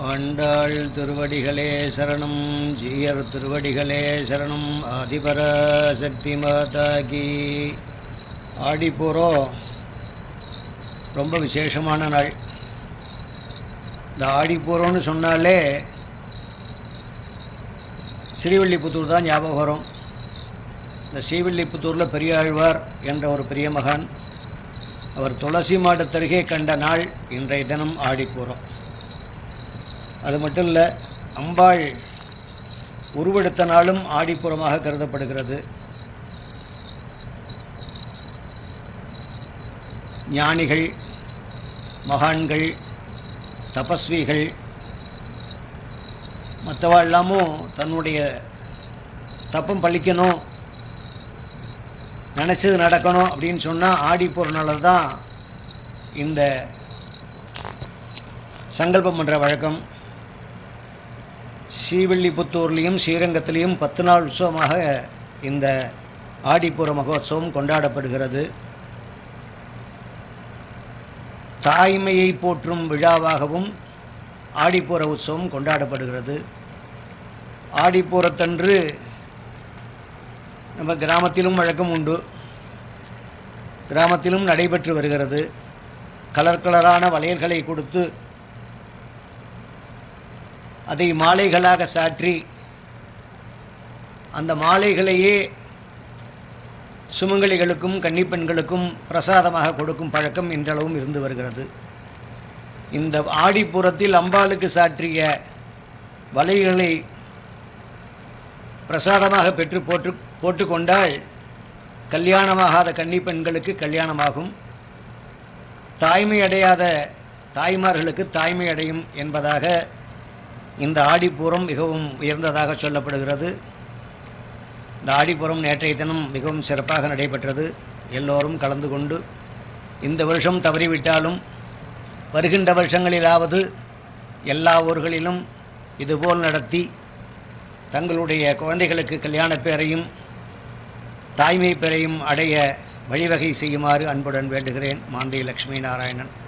ஆண்டாள் திருவடிகளே சரணம் ஜீயர் திருவடிகளே சரணம் ஆதிபர சக்தி மாதாகி ஆடிப்பூரோ ரொம்ப விசேஷமான நாள். இந்த ஆடிப்பூரோன்னு சொன்னாலே ஸ்ரீவில்லிபுத்தூர் தான் ஞாபகம் வரும். இந்த ஸ்ரீவில்லிபுத்தூரில் பெரியாழ்வார் என்ற ஒரு பெரிய மகான் அவர் துளசி மாடத்தருகே கண்ட நாள் இன்றைய தினம் ஆடிப்பூரம் அது மட்டும் இல்லை அம்பாள் உருவெடுத்த நாளும் ஆடிப்புறமாக கருதப்படுகிறது. ஞானிகள் மகான்கள் தபஸ்விகள் மற்றவா எல்லாமும் தன்னுடைய தப்பம் பழிக்கணும் நினச்சது நடக்கணும் அப்படின்னு சொன்னால் ஆடிப்பூரனால தான் இந்த சங்கல்பம் பண்ணுற வழக்கம் ஸ்ரீவில்லிபுத்தூர்லேயும் ஸ்ரீரங்கத்திலையும் பத்து நாள் உற்சவமாக இந்த ஆடிப்புற மகோத்சவம் கொண்டாடப்படுகிறது. தாய்மையை போற்றும் விழாவாகவும் ஆடிப்புற உற்சவம் கொண்டாடப்படுகிறது. ஆடிப்பூரத்தன்று நம்ம கிராமத்திலும் வழக்கம் உண்டு. கிராமத்திலும் நடைபெற்று வருகிறது. கலர் கலரான வளையல்களை கொடுத்து அதை மாலைகளாக சாற்றி அந்த மாலைகளையே சுமங்கலிகளுக்கும் கன்னிப்பெண்களுக்கும் பிரசாதமாக கொடுக்கும் பழக்கம் இன்றளவும் இருந்து வருகிறது. இந்த ஆடிப்புறத்தில் அம்பாளுக்கு சாற்றிய வலைகளை பிரசாதமாக பெற்று போட்டு போட்டுக்கொண்டால் கல்யாணமாகாத கன்னிப்பெண்களுக்கு கல்யாணமாகும். தாய்மை அடையாத தாய்மார்களுக்கு தாய்மை அடையும் என்பதாக இந்த ஆடிப்பூரம் மிகவும் உயர்ந்ததாக சொல்லப்படுகிறது. இந்த ஆடிப்புறம் நேற்றைய தினம் மிகவும் சிறப்பாக நடைபெற்றது. எல்லோரும் கலந்து கொண்டு இந்த வருஷம் தவறிவிட்டாலும் வருகின்ற வருஷங்களிலாவது எல்லா ஊர்களிலும் இதுபோல் நடத்தி தங்களுடைய குழந்தைகளுக்கு கல்யாண பேரையும் தாய்மை பேரையும் அடைய வழிவகை செய்யுமாறு அன்புடன் வேண்டுகிறேன். மாந்தை லக்ஷ்மி நாராயணன்.